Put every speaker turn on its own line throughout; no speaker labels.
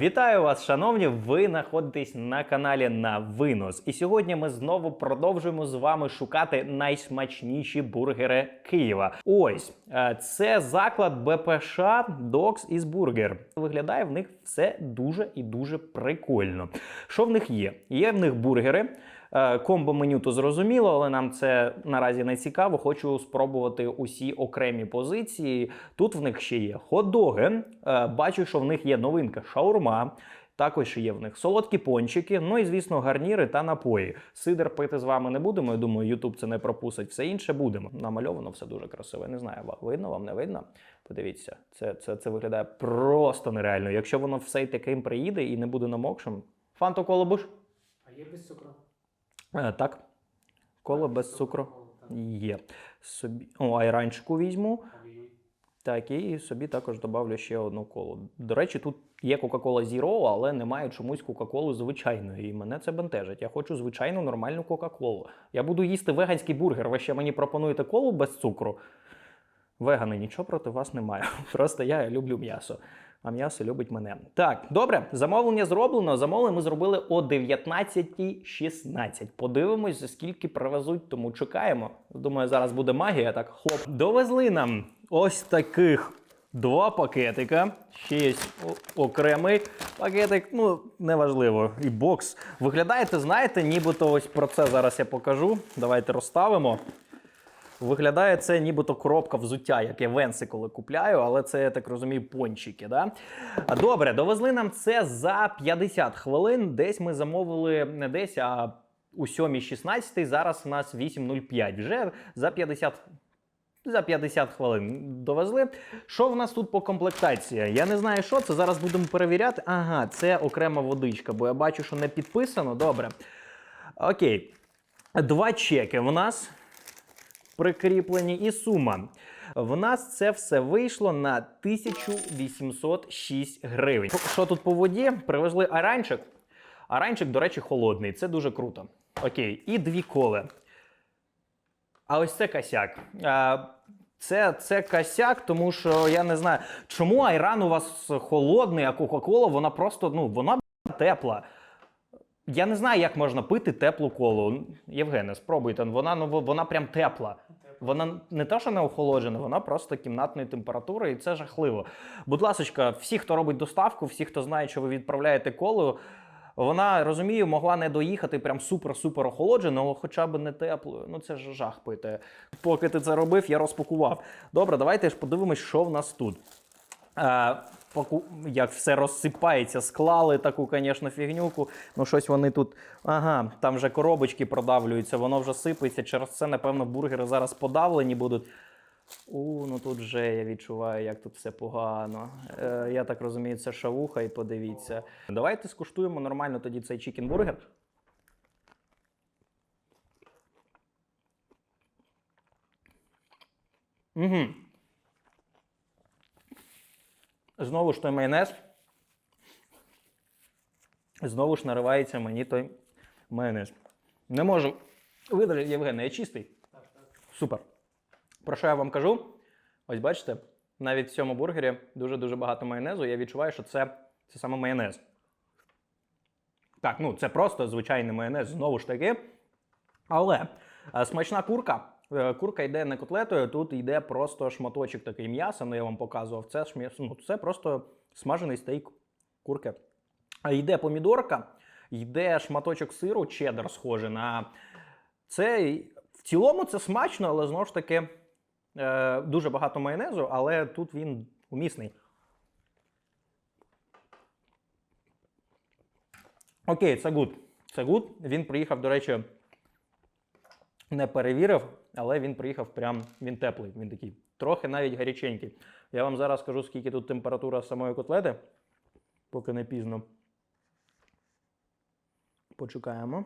Вітаю вас, шановні! Ви знаходитесь на каналі на винос. І сьогодні ми знову продовжуємо з вами шукати найсмачніші бургери Києва. Ось е, це заклад БПШ Dogs із Бургер. Виглядає в них все дуже і дуже прикольно. Що в них є? Є в них бургери. Е, Комбо меню то зрозуміло, але нам це наразі не цікаво. Хочу спробувати усі окремі позиції. Тут в них ще є хот-доги. Е, Бачу, що в них є новинка шаурма. Також є в них солодкі пончики, ну і звісно, гарніри та напої. Сидр пити з вами не будемо. Я думаю, Ютуб це не пропустить. Все інше будемо. Намальовано все дуже красиво. Не знаю, видно, вам не видно. Подивіться, це, це, це виглядає просто нереально. Якщо воно все й таким приїде і не буде намокшим. Фанту коло буш?
А є без цукру?
Е, так. Коло без цукру. Є. Собі... О, айранчику візьму. Так, і собі також добавлю ще одну колу. До речі, тут є Coca-Cola Zero, але немає чомусь Coca-Cola звичайної. І мене це бентежить. Я хочу звичайну нормальну Coca-Cola. Я буду їсти веганський бургер. Ви ще мені пропонуєте колу без цукру. Вегани, нічого проти вас немає. Просто я люблю м'ясо. А м'ясо любить мене. Так, добре, замовлення зроблено. Замовлення ми зробили о 19.16. Подивимось, за скільки привезуть, тому чекаємо. Думаю, зараз буде магія. Так, хлоп. Довезли нам ось таких два пакетика. Ще є окремий пакетик. Ну, неважливо. І бокс. Виглядаєте, знаєте, нібито ось про це зараз я покажу. Давайте розставимо. Виглядає це нібито коробка взуття, як я венси коли купляю, але це, я так розумію, пончики. Да? Добре, довезли нам це за 50 хвилин. Десь ми замовили не десь, а у 7.16. Зараз у нас 8.05. Вже за 50 за 50 хвилин довезли. Що в нас тут по комплектації? Я не знаю, що це. Зараз будемо перевіряти. Ага, це окрема водичка, бо я бачу, що не підписано. Добре. Окей. Два чеки в нас прикріплені і сума. В нас це все вийшло на 1806 гривень. Що тут по воді? Привезли аранчик. Аранчик, до речі, холодний. Це дуже круто. Окей, і дві коли. А ось це косяк. Це, це косяк, тому що я не знаю, чому айран у вас холодний, а Кока-Кола, вона просто ну, вона тепла. Я не знаю, як можна пити теплу колу. Євгене, спробуйте. Вона ну вона прям тепла. Вона не те, що не охолоджена, вона просто кімнатної температури, і це жахливо. Будь ласка, всі, хто робить доставку, всі, хто знає, що ви відправляєте колу, вона розумію, могла не доїхати прям супер-супер охолодженою, але хоча б не теплою. Ну це ж жах пити. Поки ти це робив, я розпакував. Добре, давайте ж подивимось, що в нас тут. Е. Як все розсипається, склали таку, звісно, фігнюку. Ну, щось вони тут. Ага, там вже коробочки продавлюються, воно вже сипається. Через це, напевно, бургери зараз подавлені будуть. У, ну тут вже я відчуваю, як тут все погано. Е, я так розумію, це шавуха, і подивіться. Давайте скуштуємо нормально тоді цей чікінбургер. Угу. Знову ж той майонез. Знову ж наривається мені той майонез. Не можу видержати, Євген, я чистий.
Так, так.
Супер. Про що я вам кажу? Ось бачите, навіть в цьому бургері дуже-дуже багато майонезу. Я відчуваю, що це, це саме майонез. Так, ну це просто звичайний майонез, знову ж таки. Але е, смачна курка. Е, Курка йде не котлетою, тут йде просто шматочок такий м'яса, ну я вам показував. Це, ну, це просто смажений стейк курки. Йде помідорка, йде шматочок сиру, чеддер схожий на це. В цілому це смачно, але знову ж таки е, дуже багато майонезу, але тут він умісний. Окей, це гуд. Це гуд. Він приїхав, до речі, не перевірив, але він приїхав прям, він теплий, він такий, трохи навіть гаряченький. Я вам зараз скажу, скільки тут температура самої котлети, поки не пізно. Почекаємо.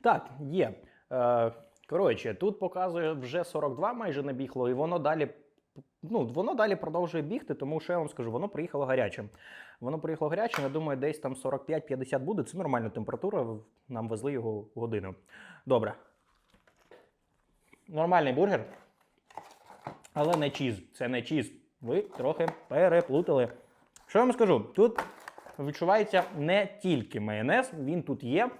Так, є. Е, коротше, тут показує вже 42 майже набігло, і воно далі. Ну, воно далі продовжує бігти, тому що я вам скажу, воно приїхало гарячим. Воно приїхало гарячим, я думаю, десь там 45-50 буде. Це нормальна температура. Нам везли його годину. Добре. Нормальний бургер. Але не чіз. Це не чіз. Ви трохи переплутали. Що я вам скажу? Тут відчувається не тільки майонез, він тут є.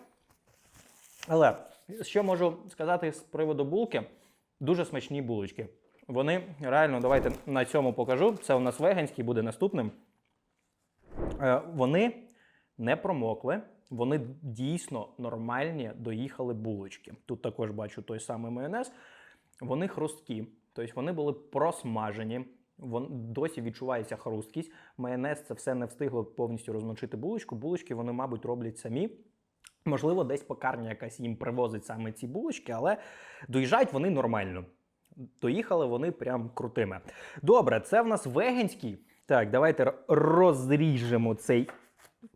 Але що можу сказати з приводу булки? Дуже смачні булочки. Вони реально, давайте на цьому покажу. Це у нас веганський буде наступним. Е, Вони не промокли, вони дійсно нормальні доїхали булочки. Тут також бачу той самий майонез. Вони хрусткі, тобто вони були просмажені. Вон досі відчувається хрусткість. Майонез це все не встигло повністю розмочити булочку. Булочки вони, мабуть, роблять самі. Можливо, десь пекарня якась їм привозить саме ці булочки, але доїжджають вони нормально. Доїхали вони прям крутими. Добре, це в нас веганський. Так, давайте розріжемо цей,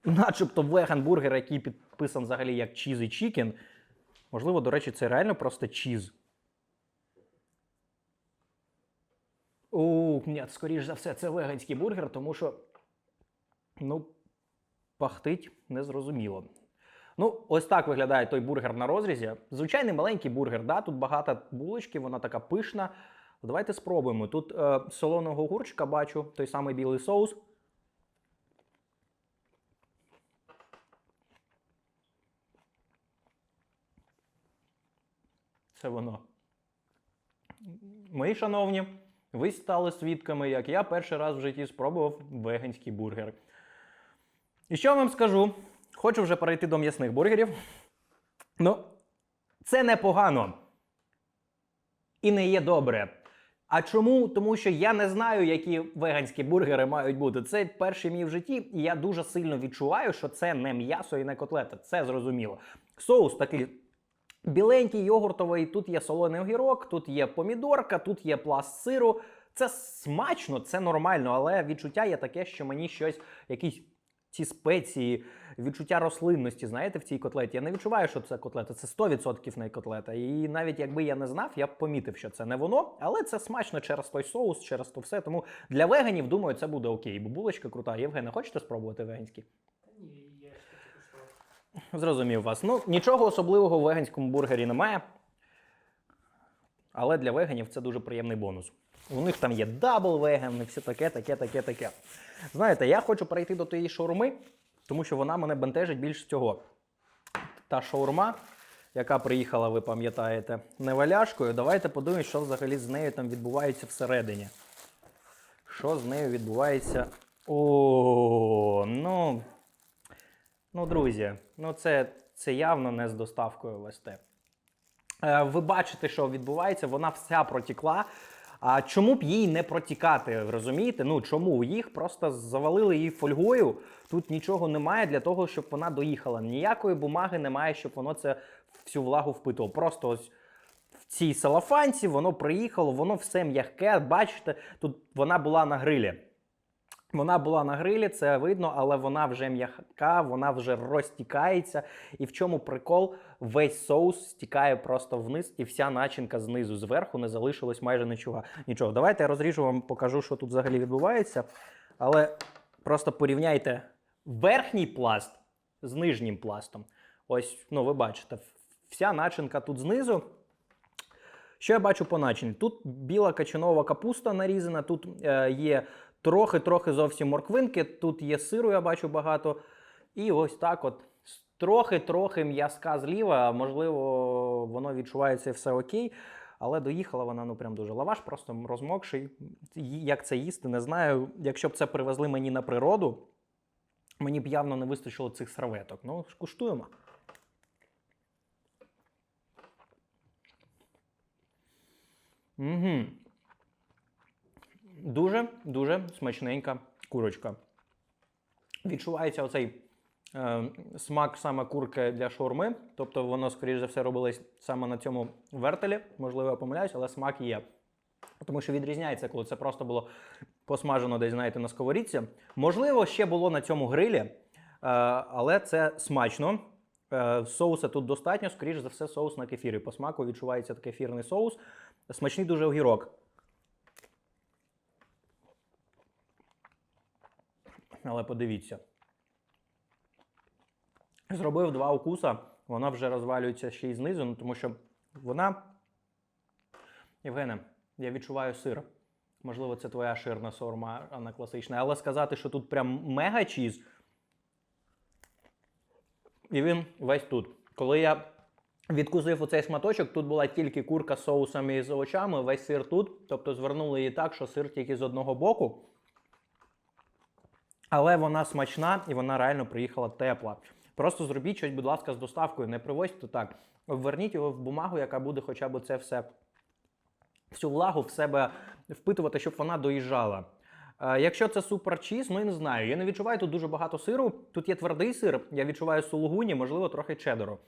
начебто, веган-бургер, який підписан взагалі як чіз і чікен. Можливо, до речі, це реально просто чіз. У, ні, скоріш за все, це веганський бургер, тому що, ну, пахтить незрозуміло. Ну, ось так виглядає той бургер на розрізі. Звичайний маленький бургер, да? тут багато булочки, вона така пишна. Давайте спробуємо. Тут е, солоного огурчика бачу, той самий білий соус. Це воно. Мої шановні, ви стали свідками, як я перший раз в житті спробував веганський бургер. І що я вам скажу? Хочу вже перейти до м'ясних бургерів. Ну, це непогано. І не є добре. А чому? Тому що я не знаю, які веганські бургери мають бути. Це перший мій в житті, і я дуже сильно відчуваю, що це не м'ясо і не котлета. Це зрозуміло. Соус такий біленький, йогуртовий, тут є солоний огірок, тут є помідорка, тут є пласт сиру. Це смачно, це нормально, але відчуття є таке, що мені щось, якісь ці спеції, відчуття рослинності, знаєте, в цій котлеті. Я не відчуваю, що це котлета, це 100% не котлета. І навіть якби я не знав, я б помітив, що це не воно, але це смачно через той соус, через то все. Тому для веганів, думаю, це буде окей. Бо булочка крута. Євгене, хочете спробувати веганські?
Ні, я ж таки пішов.
Зрозумів вас. Ну, нічого особливого в веганському бургері немає. Але для веганів це дуже приємний бонус. У них там є дабл веган, і все таке, таке, таке, таке. Знаєте, я хочу перейти до тієї шаурми, тому що вона мене бентежить більше цього. Та шаурма, яка приїхала, ви пам'ятаєте, неваляшкою. Давайте подивимось, що взагалі з нею там відбувається всередині. Що з нею відбувається? О, ну. Ну, друзі, ну це, це явно не з доставкою в Е, ви бачите, що відбувається, вона вся протікла. А чому б їй не протікати? Розумієте? Ну чому їх просто завалили її фольгою? Тут нічого немає для того, щоб вона доїхала. Ніякої бумаги немає, щоб воно це всю влагу впитувало. Просто ось в цій салафанці воно приїхало, воно все м'яке. Бачите, тут вона була на грилі. Вона була на грилі, це видно, але вона вже м'яка, вона вже розтікається. І в чому прикол? Весь соус стікає просто вниз, і вся начинка знизу, зверху не залишилось майже нічого. Нічого. Давайте я розріжу вам, покажу, що тут взагалі відбувається. Але просто порівняйте верхній пласт з нижнім пластом. Ось, ну ви бачите, вся начинка тут знизу. Що я бачу по начині? Тут біла качанова капуста нарізана, тут е, є трохи-трохи зовсім морквинки, тут є сиру, я бачу багато. І ось так от трохи-трохи м'язка зліва, можливо, воно відчувається все окей. Але доїхала вона ну прям дуже лаваш, просто розмокший. Як це їсти, не знаю. Якщо б це привезли мені на природу, мені б явно не вистачило цих серветок. Ну, куштуємо. Угу. Дуже дуже смачненька курочка. Відчувається оцей е, смак саме курки для шаурми. Тобто воно, скоріш за все, робилось саме на цьому вертелі. Можливо, я помиляюсь, але смак є. Тому що відрізняється, коли це просто було посмажено десь, знаєте, на сковорідці. Можливо, ще було на цьому грилі, е, але це смачно. Е, Соуса тут достатньо, скоріш за все, соус на кефірі. По смаку відчувається кефірний соус. Смачний дуже огірок. Але подивіться. Зробив два укуса, вона вже розвалюється ще й знизу, ну, тому що вона. Євгене, я відчуваю сир. Можливо, це твоя ширна сорма, а не класична. Але сказати, що тут прям мега чіз. І він весь тут. Коли я відкусив оцей шматочок, тут була тільки курка з соусом і з овочами, весь сир тут. Тобто звернули її так, що сир тільки з одного боку. Але вона смачна і вона реально приїхала тепла. Просто зробіть щось, будь ласка, з доставкою, не привозьте так. Вверніть його в бумагу, яка буде хоча б це все, всю влагу в себе впитувати, щоб вона доїжджала. Е, Якщо це супер чіз, ну я не знаю. Я не відчуваю тут дуже багато сиру. Тут є твердий сир, я відчуваю сулугуні, можливо, трохи чедеру.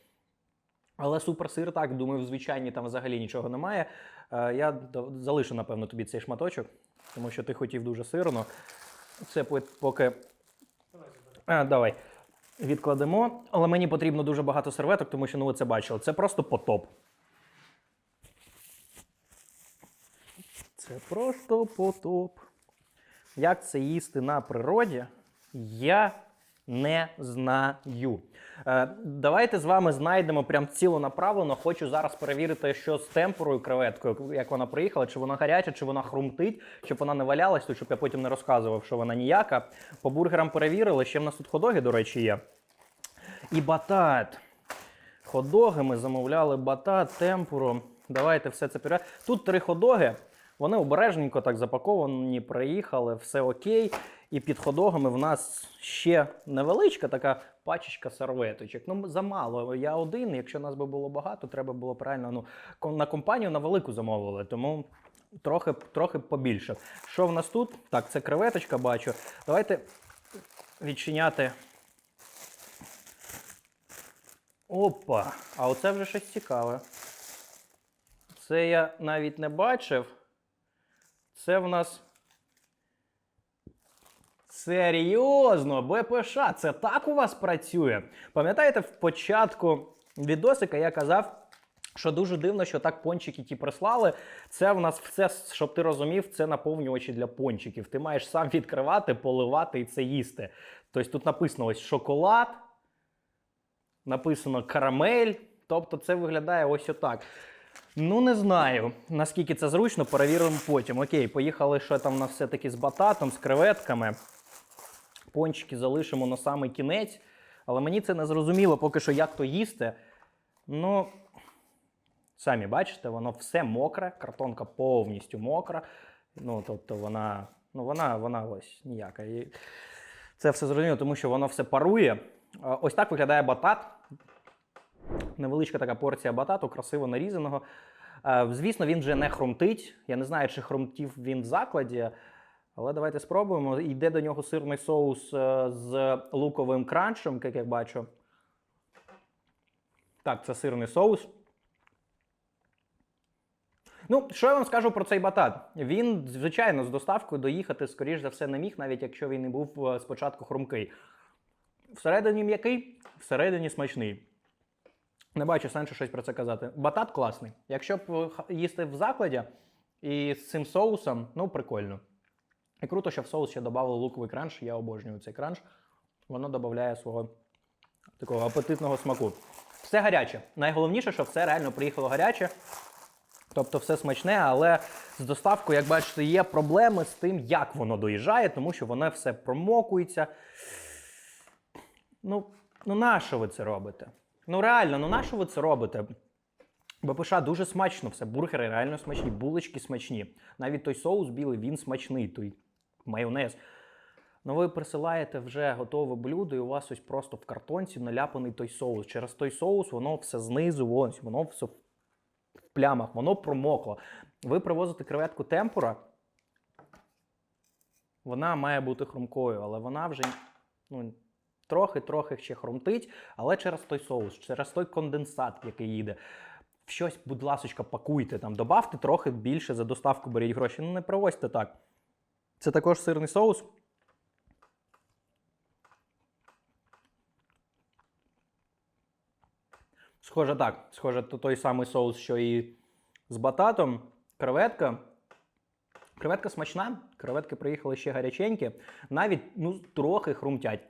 Але суперсир, так, думаю, в звичайній там взагалі нічого немає. Е, Я залишу, напевно, тобі цей шматочок, тому що ти хотів дуже сирно. Це поки а, давай. Відкладемо. Але мені потрібно дуже багато серветок, тому що ну ви це бачили. Це просто потоп. Це просто потоп. Як це їсти на природі, я не знаю. Е, давайте з вами знайдемо прям цілонаправлено. Хочу зараз перевірити, що з темперою креветкою, як вона приїхала, чи вона гаряча, чи вона хрумтить, щоб вона не валялась, тут, щоб я потім не розказував, що вона ніяка. По бургерам перевірили. Ще в нас тут ходоги, до речі, є. І батат. Ходоги ми замовляли батат, темпуру. Давайте все це пере. Тут три ходоги. Вони обережненько так запаковані, приїхали, все окей. І під ходогами в нас ще невеличка така пачечка серветочок. Ну, замало. Я один. Якщо нас би було багато, треба було правильно. Ну, на компанію на велику замовили, тому трохи, трохи побільше. Що в нас тут? Так, це креветочка бачу. Давайте відчиняти. Опа! А оце вже щось цікаве. Це я навіть не бачив. Це в нас. Серйозно, БПШ, це так у вас працює. Пам'ятаєте, в початку відосика я казав, що дуже дивно, що так пончики ті прислали. Це в нас все, щоб ти розумів, це наповнювачі для пончиків. Ти маєш сам відкривати, поливати і це їсти. Тобто тут написано ось шоколад, написано карамель. Тобто це виглядає ось отак. Ну, не знаю, наскільки це зручно, перевіримо потім. Окей, поїхали що там у нас все-таки з бататом, з креветками. Пончики залишимо на самий кінець. Але мені це не зрозуміло поки що, як то їсти. Ну, самі бачите, воно все мокре, картонка повністю мокра. Ну, тобто вона, ну, вона, вона ось ніяка. І це все зрозуміло, тому що воно все парує. Ось так виглядає батат. Невеличка така порція батату, красиво нарізаного. Е, Звісно, він вже не хрумтить. Я не знаю, чи хрумтів він в закладі. Але давайте спробуємо. Йде до нього сирний соус е, з луковим кранчем, як я бачу. Так, це сирний соус. Ну, що я вам скажу про цей батат? Він, звичайно, з доставкою доїхати, скоріш за все, не міг, навіть якщо він і був е, спочатку хрумкий. Всередині м'який, всередині смачний. Не бачу сенсу щось про це казати. Батат класний. Якщо б е, їсти в закладі і з цим соусом, ну прикольно. І круто, що в соус ще додали луковий кранч. Я обожнюю цей кранч. Воно додає свого такого апетитного смаку. Все гаряче. Найголовніше, що все реально приїхало гаряче. Тобто все смачне, але з доставкою, як бачите, є проблеми з тим, як воно доїжджає, тому що воно все промокується. Ну, ну нащо ви це робите? Ну реально, ну нащо ви це робите? БПШ дуже смачно все. Бургери реально смачні, булочки смачні. Навіть той соус білий, він смачний, той майонез. Ну ви присилаєте вже готове блюдо, і у вас ось просто в картонці наляпаний той соус. Через той соус воно все знизу, ось, воно все в плямах, воно промокло. Ви привозите креветку темпура, вона має бути хрумкою, але вона вже ну, трохи-трохи ще хрумтить, але через той соус, через той конденсат, який їде. В щось, будь ласочка, пакуйте там, добавте трохи більше за доставку, беріть гроші. Ну не привозьте так. Це також сирний соус. Схоже, так. Схоже, то той самий соус, що і з бататом. Креветка. Креветка смачна. Креветки приїхали ще гаряченькі. Навіть ну, трохи хрумтять.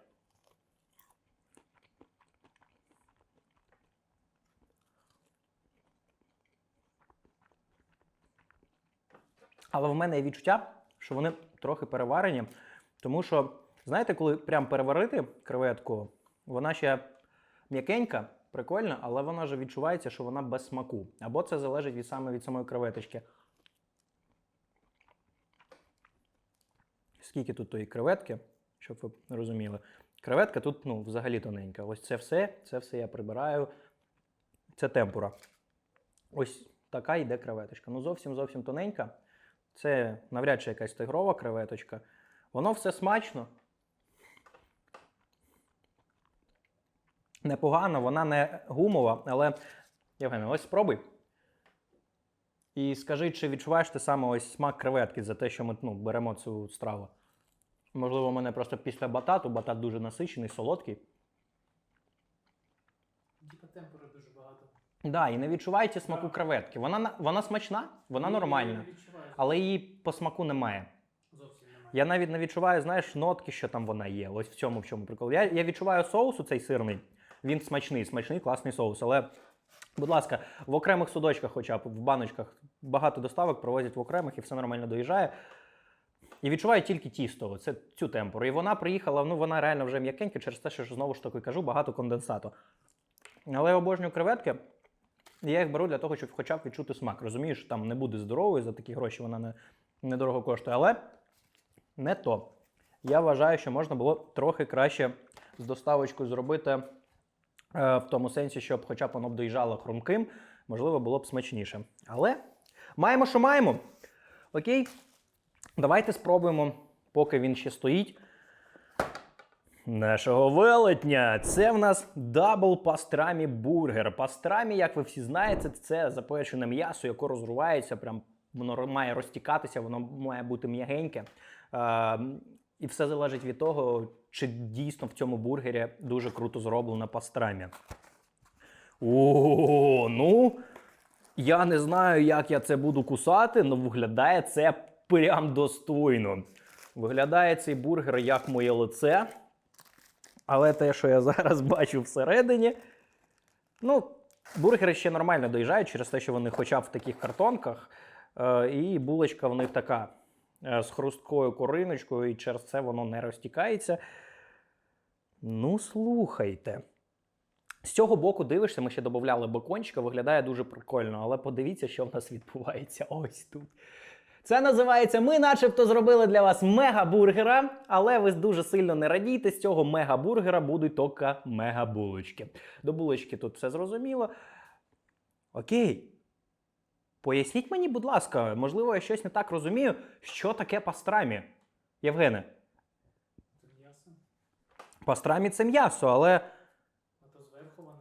Але в мене є відчуття, що вони трохи переварені. Тому що, знаєте, коли прям переварити креветку, вона ще м'якенька, прикольна, але вона вже відчувається, що вона без смаку. Або це залежить від саме від самої креветочки. Скільки тут тої креветки, щоб ви розуміли. Креветка тут ну, взагалі тоненька. Ось це все, це все я прибираю. Це темпура. Ось така йде креветочка. Ну, зовсім зовсім тоненька. Це навряд чи якась тигрова креветочка. Воно все смачно. Непогано, вона не гумова, але Євгене, ось спробуй. І скажи, чи відчуваєш ти саме ось смак креветки за те, що ми ну, беремо цю страву? Можливо, у мене просто після батату, батат дуже насичений, солодкий.
Типа темпору дуже багато.
Да, і не відчуваєте смаку
Так.
креветки. Вона, вона смачна, вона
Ні,
нормальна. Але її по смаку немає.
Зовсім немає.
Я навіть не відчуваю, знаєш, нотки, що там вона є. Ось в цьому в чому прикол. Я, я відчуваю соус у цей сирний. Він смачний, смачний, класний соус. Але, будь ласка, в окремих судочках, хоча б в баночках, багато доставок провозять в окремих і все нормально доїжджає. І відчуваю тільки тісто, це цю темпору. І вона приїхала, ну вона реально вже м'якенька через те, що знову ж таки кажу, багато конденсату. Але я обожнюю креветки. Я їх беру для того, щоб хоча б відчути смак. Розумієш, там не буде здоровою за такі гроші, вона не, недорого коштує. Але не то. Я вважаю, що можна було трохи краще з доставочкою зробити е, в тому сенсі, щоб хоча б воно б доїжджало хрумким, можливо, було б смачніше. Але маємо, що маємо. Окей, давайте спробуємо, поки він ще стоїть. Нашого велетня. Це в нас дабл пастрамі бургер. Пастрамі, як ви всі знаєте, це запечене м'ясо, яке розривається, прям воно має розтікатися, воно має бути м'ягеньке. Е, і все залежить від того, чи дійсно в цьому бургері дуже круто зроблено пастрамі. О, ну. Я не знаю, як я це буду кусати, але виглядає це прям достойно. Виглядає цей бургер як моє лице. Але те, що я зараз бачу всередині, ну, бургери ще нормально доїжджають через те, що вони хоча б в таких картонках. Е, і булочка в них така е, з хрусткою кориночкою, і через це воно не розтікається. Ну, слухайте. З цього боку дивишся, ми ще додавали бекончика, виглядає дуже прикольно, але подивіться, що в нас відбувається ось тут. Це називається Ми начебто зробили для вас мегабургера, але ви дуже сильно не радійте, з цього мегабургера будуть тільки мегабулочки. До булочки тут все зрозуміло. Окей. Поясніть мені, будь ласка, можливо, я щось не так розумію, що таке пастрамі. Євгене,
Це м'ясо,
пастрамі це м'ясо, але.
а то зверху воно.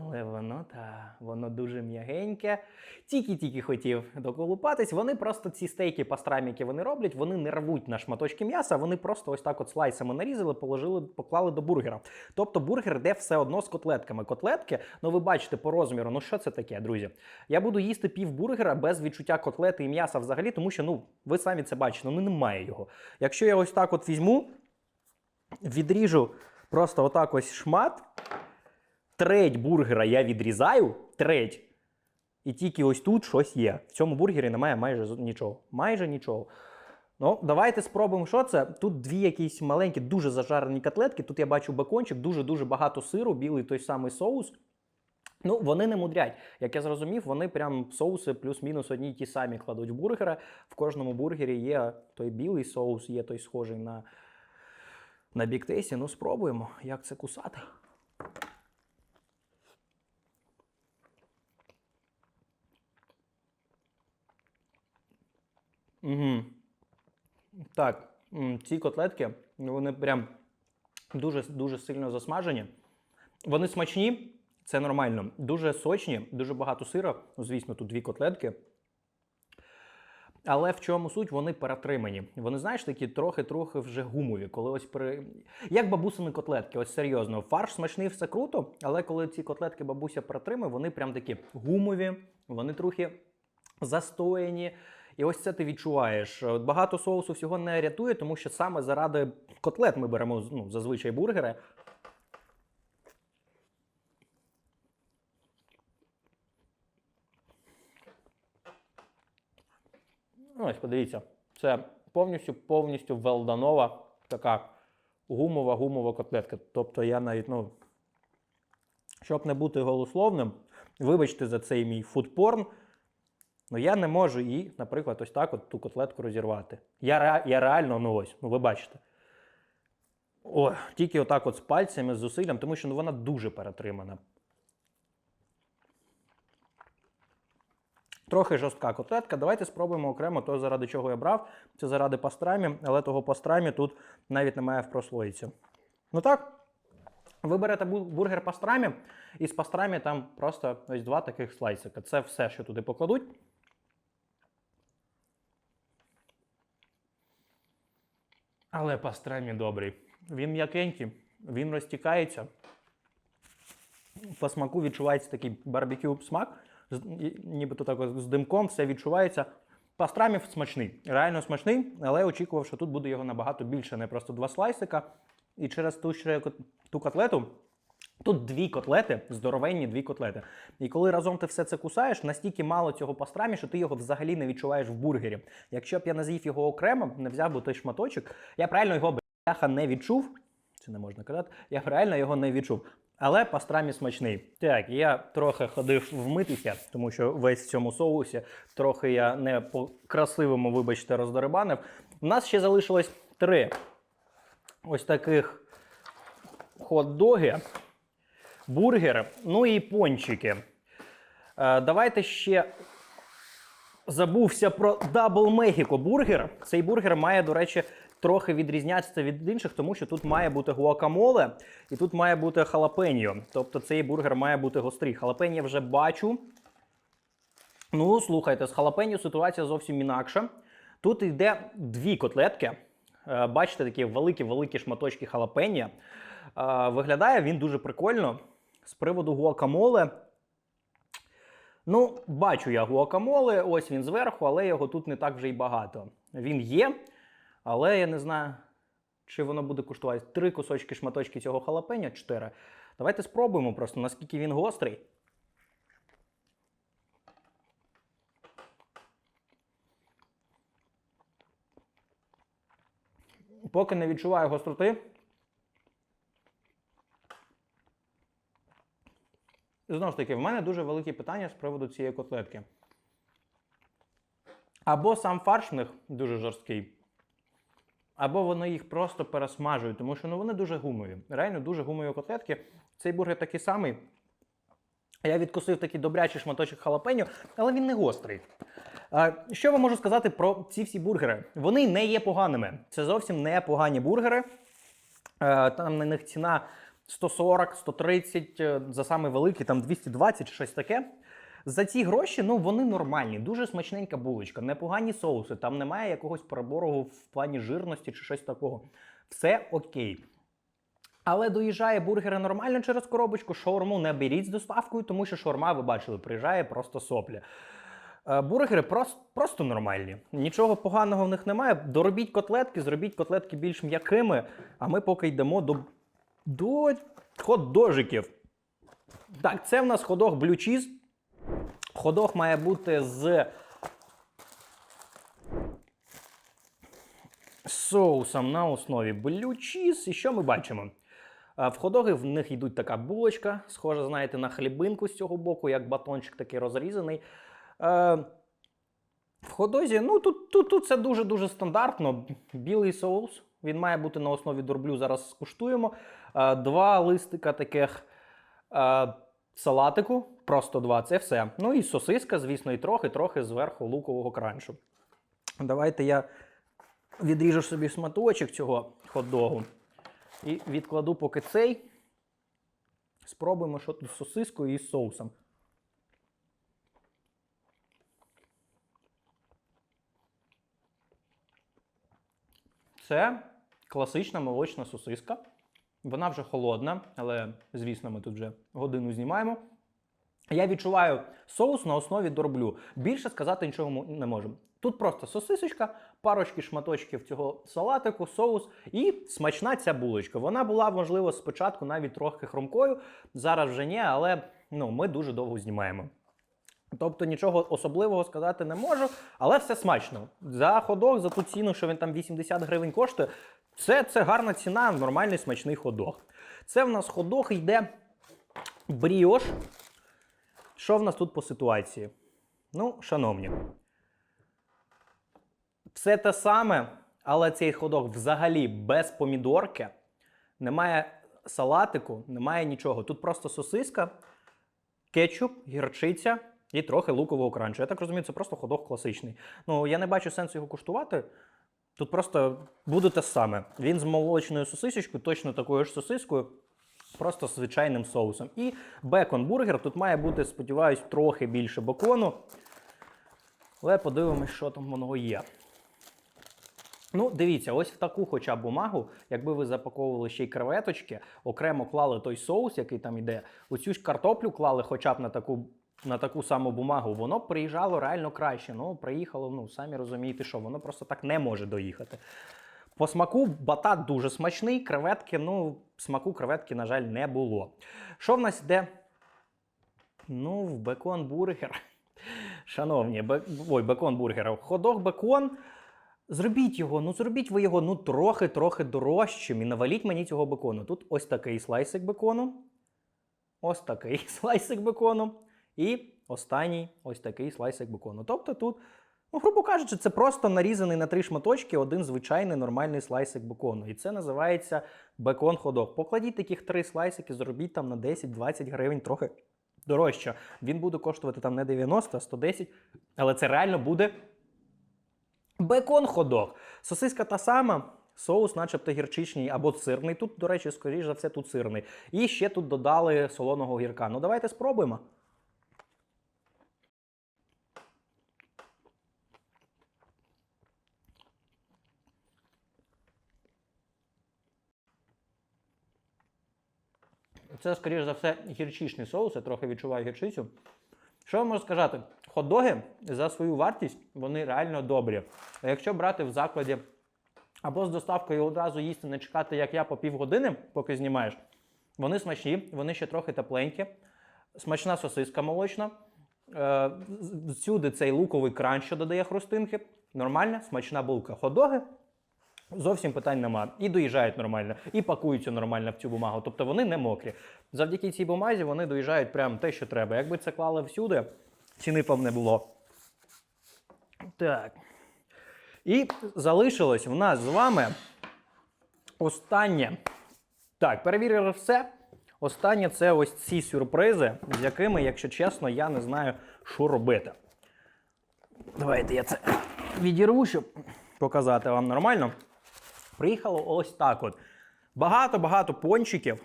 Але воно та воно дуже м'ягеньке. Тільки-тільки хотів доколупатись. Вони просто ці стейки пастрамі, які вони роблять, вони не рвуть на шматочки м'яса, вони просто ось так от слайсами нарізали, положили, поклали до бургера. Тобто бургер йде все одно з котлетками. Котлетки, ну ви бачите по розміру, ну що це таке, друзі? Я буду їсти пів бургера без відчуття котлети і м'яса взагалі, тому що ну ви самі це бачите, ну немає його. Якщо я ось так от візьму, відріжу просто отак ось шмат треть бургера я відрізаю, треть. І тільки ось тут щось є. В цьому бургері немає майже нічого. Майже нічого. Ну, давайте спробуємо, що це. Тут дві якісь маленькі, дуже зажарені котлетки. Тут я бачу бекончик, дуже-дуже багато сиру, білий той самий соус. Ну, вони не мудрять. Як я зрозумів, вони прям соуси плюс-мінус одні й ті самі кладуть в бургера. В кожному бургері є той білий соус, є той схожий на, на біктейсі. Ну, спробуємо, як це кусати. Угу. Так, ці котлетки, вони прям дуже, дуже сильно засмажені. Вони смачні, це нормально. Дуже сочні, дуже багато сира. Ну, звісно, тут дві котлетки. Але в чому суть? Вони перетримані. Вони, знаєш, такі трохи-трохи вже гумові. Коли ось при... Як бабусини котлетки, ось серйозно. Фарш смачний, все круто, але коли ці котлетки бабуся перетримує, вони прям такі гумові, вони трохи застояні. І ось це ти відчуваєш. От Багато соусу всього не рятує, тому що саме заради котлет ми беремо ну, зазвичай бургери. Ось, подивіться, це повністю повністю велданова така гумова гумова котлетка. Тобто я навіть, ну, щоб не бути голословним, вибачте за цей мій фудпорн. Ну, я не можу її, наприклад, ось так от ту котлетку розірвати. Я, я реально, ну ось, ну ви бачите. О, тільки отак от з пальцями, з зусиллям, тому що ну, вона дуже перетримана. Трохи жорстка котлетка. Давайте спробуємо окремо то, заради чого я брав. Це заради пастрамі, але того пастрамі тут навіть немає в прослоїці. Ну так, ви берете бургер пастрамі, і з пастрамі там просто ось два таких слайсика. Це все, що туди покладуть. Але пастрамі добрий. Він м'якенький, він розтікається. По смаку відчувається такий барбекю смак, нібито так з димком, все відчувається. Пастрамів смачний, реально смачний, але очікував, що тут буде його набагато більше, не просто два слайсика. І через ту, ще ту котлету Тут дві котлети, здоровенні дві котлети. І коли разом ти все це кусаєш, настільки мало цього пастрамі, що ти його взагалі не відчуваєш в бургері. Якщо б я не з'їв його окремо, не взяв би той шматочок, я б реально його бляха не відчув. Це не можна казати. Я реально його не відчув. Але пастрамі смачний. Так, я трохи ходив вмитися, тому що весь в цьому соусі трохи я не по красивому, вибачте, роздерибанив. У нас ще залишилось три ось таких хот-доги бургер, ну і пончики. Е, давайте ще забувся про Double Mexico бургер. Цей бургер має, до речі, трохи відрізнятися від інших, тому що тут має бути гуакамоле і тут має бути халапеньо. Тобто цей бургер має бути гострий. Халапеньо вже бачу. Ну, слухайте, з халапеньо ситуація зовсім інакша. Тут йде дві котлетки. Е, Бачите, такі великі-великі шматочки халапеньо. Е, Виглядає він дуже прикольно. З приводу гуакамоле. Ну, бачу я гуакамоле, ось він зверху, але його тут не так вже й багато. Він є, але я не знаю, чи воно буде коштувати три кусочки шматочки цього халапеньо, чотири. Давайте спробуємо просто, наскільки він гострий. Поки не відчуваю гостроти. Знову ж таки, в мене дуже великі питання з приводу цієї котлетки. Або сам фарш в них дуже жорсткий, або вони їх просто пересмажують, тому що ну, вони дуже гумові. Реально дуже гумові котлетки. Цей бургер такий самий. Я відкусив такий добрячий шматочок халапеньо, але він не гострий. Що я можу сказати про ці всі бургери? Вони не є поганими. Це зовсім не погані бургери. Е, Там на них ціна 140, 130, е, за саме великий, там 220 чи щось таке. За ці гроші, ну вони нормальні, дуже смачненька булочка, непогані соуси, там немає якогось перебору в плані жирності чи щось такого. Все окей. Але доїжджає бургери нормально через коробочку, шаурму не беріть з доставкою, тому що шаурма, ви бачили, приїжджає просто соплі. Е, Бургери просто, просто нормальні. Нічого поганого в них немає. Доробіть котлетки, зробіть котлетки більш м'якими, а ми поки йдемо до, до хот-дожиків. Так, це в нас ходох blue cheese. Ходох має бути з соусом на основі blue cheese. І що ми бачимо? Е, В ходоги в них йдуть така булочка, схожа, знаєте, на хлібинку з цього боку, як батончик такий розрізаний. Е, В ходозі, ну тут, тут, тут це дуже-дуже стандартно. Білий соус. Він має бути на основі дорблю. Зараз скуштуємо. Е, Два листика таких е, салатику, просто два, це все. Ну і сосиска, звісно, і трохи, трохи зверху лукового кранчу. Давайте я відріжу собі шматочок цього хот-догу і відкладу поки цей. Спробуємо, що тут з сосискою і з соусом. Це класична молочна сосиска. Вона вже холодна, але, звісно, ми тут вже годину знімаємо. Я відчуваю соус на основі дорблю. Більше сказати нічого не можу. Тут просто сосисочка, парочки шматочків цього салатику, соус і смачна ця булочка. Вона була, можливо, спочатку навіть трохи хрумкою. Зараз вже ні, але ну, ми дуже довго знімаємо. Тобто нічого особливого сказати не можу, але все смачно. За ходок, за ту ціну, що він там 80 гривень коштує, це, це гарна ціна, нормальний смачний ходок. Це в нас ходок йде бріош. Що в нас тут по ситуації? Ну, шановні, все те саме, але цей ходок взагалі без помідорки. Немає салатику, немає нічого. Тут просто сосиска, кетчуп, гірчиця і трохи лукового кранчу. Я так розумію, це просто ходок класичний. Ну, я не бачу сенсу його куштувати. Тут просто буде те саме. Він з молочною сосисочкою, точно такою ж сосискою, просто звичайним соусом. І бекон-бургер. Тут має бути, сподіваюсь, трохи більше бекону. Але подивимось, що там воно є. Ну, дивіться, ось в таку хоча б бумагу, якби ви запаковували ще й креветочки, окремо клали той соус, який там іде, оцю ж картоплю клали хоча б на таку, на таку саму бумагу, воно приїжджало реально краще. Ну, приїхало, ну, самі розумієте, що воно просто так не може доїхати. По смаку батат дуже смачний, креветки, ну, смаку креветки, на жаль, не було. Що в нас йде? Ну, в бекон-бургер. Шановні, бе... ой, бекон-бургер. Ходок бекон. Зробіть його, ну зробіть ви його ну трохи-трохи дорожчим і наваліть мені цього бекону. Тут ось такий слайсик бекону, ось такий слайсик бекону, і останній ось такий слайсик бекону. Тобто тут, ну, грубо кажучи, це просто нарізаний на три шматочки один звичайний нормальний слайсик бекону. І це називається бекон-ходок. Покладіть таких три слайсики, зробіть там на 10-20 гривень трохи дорожче. Він буде коштувати там не 90, а 110, але це реально буде Бекон-ходок. Сосиска та сама, соус, начебто гірчичний або сирний. Тут, до речі, скоріш за все, тут сирний. І ще тут додали солоного гірка. Ну, давайте спробуємо. Це, скоріш за все, гірчичний соус. Я трохи відчуваю гірчицю. Що я можу сказати? Хот-доги за свою вартість вони реально добрі. А якщо брати в закладі або з доставкою одразу їсти, не чекати, як я по півгодини, поки знімаєш, вони смачні, вони ще трохи тепленькі, смачна сосиска молочна. Е, Всюди цей луковий кран, що додає хрустинки. Нормальна, смачна булка. Хот-доги Зовсім питань нема. І доїжджають нормально, і пакуються нормально в цю бумагу. Тобто вони не мокрі. Завдяки цій бумазі вони доїжджають прямо те, що треба. Якби це клали всюди, ціни б не було. Так. І залишилось в нас з вами останнє. Так, перевірили все. Останнє це ось ці сюрпризи, з якими, якщо чесно, я не знаю, що робити. Давайте я це відірву, щоб показати вам нормально. Приїхало ось так от. Багато-багато пончиків.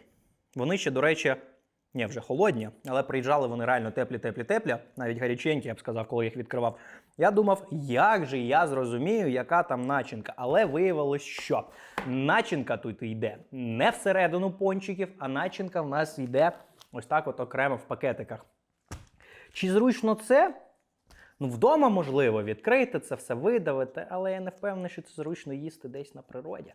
Вони ще, до речі, ні, вже холодні, але приїжджали вони реально теплі, теплі, теплі, навіть гаряченькі, я б сказав, коли їх відкривав. Я думав, як же я зрозумію, яка там начинка. Але виявилось, що начинка тут йде не всередину пончиків, а начинка в нас йде ось так от окремо в пакетиках. Чи зручно це? Ну, вдома можливо відкрити це все видавити, але я не впевнений, що це зручно їсти десь на природі.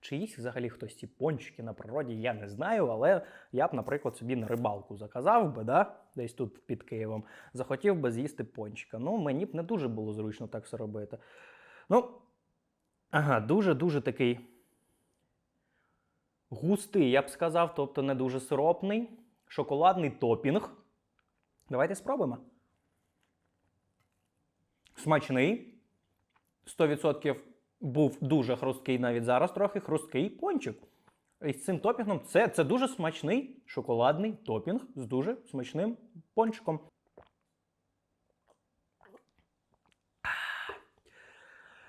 Чи їсть взагалі хтось ці пончики на природі, я не знаю, але я б, наприклад, собі на рибалку заказав би, да? десь тут під Києвом, захотів би з'їсти пончика. Ну, мені б не дуже було зручно так все робити. Ну, ага, дуже-дуже такий густий, я б сказав, тобто не дуже сиропний, шоколадний топінг. Давайте спробуємо. Смачний. 100% був дуже хрусткий навіть зараз трохи хрусткий пончик. І з цим топінгом це, це дуже смачний шоколадний топінг з дуже смачним пончиком.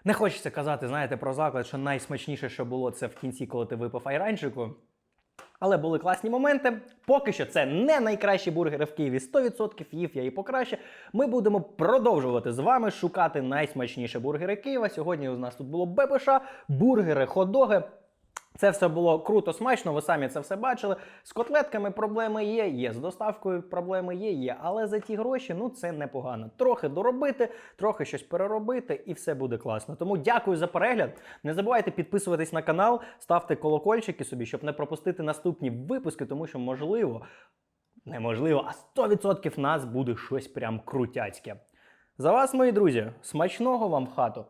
Не хочеться казати, знаєте, про заклад, що найсмачніше, що було, це в кінці, коли ти випив айранчику. Але були класні моменти. Поки що це не найкращі бургери в Києві. 100% їв я і покраще. Ми будемо продовжувати з вами шукати найсмачніші бургери Києва. Сьогодні у нас тут було ББШ, бургери, хот-доги. Це все було круто, смачно, ви самі це все бачили. З котлетками проблеми є, є. З доставкою проблеми є, є. Але за ті гроші ну це непогано. Трохи доробити, трохи щось переробити, і все буде класно. Тому дякую за перегляд. Не забувайте підписуватись на канал, ставте колокольчики собі, щоб не пропустити наступні випуски, тому що можливо. неможливо, а 100% нас буде щось прям крутяцьке. За вас, мої друзі, смачного вам в хату!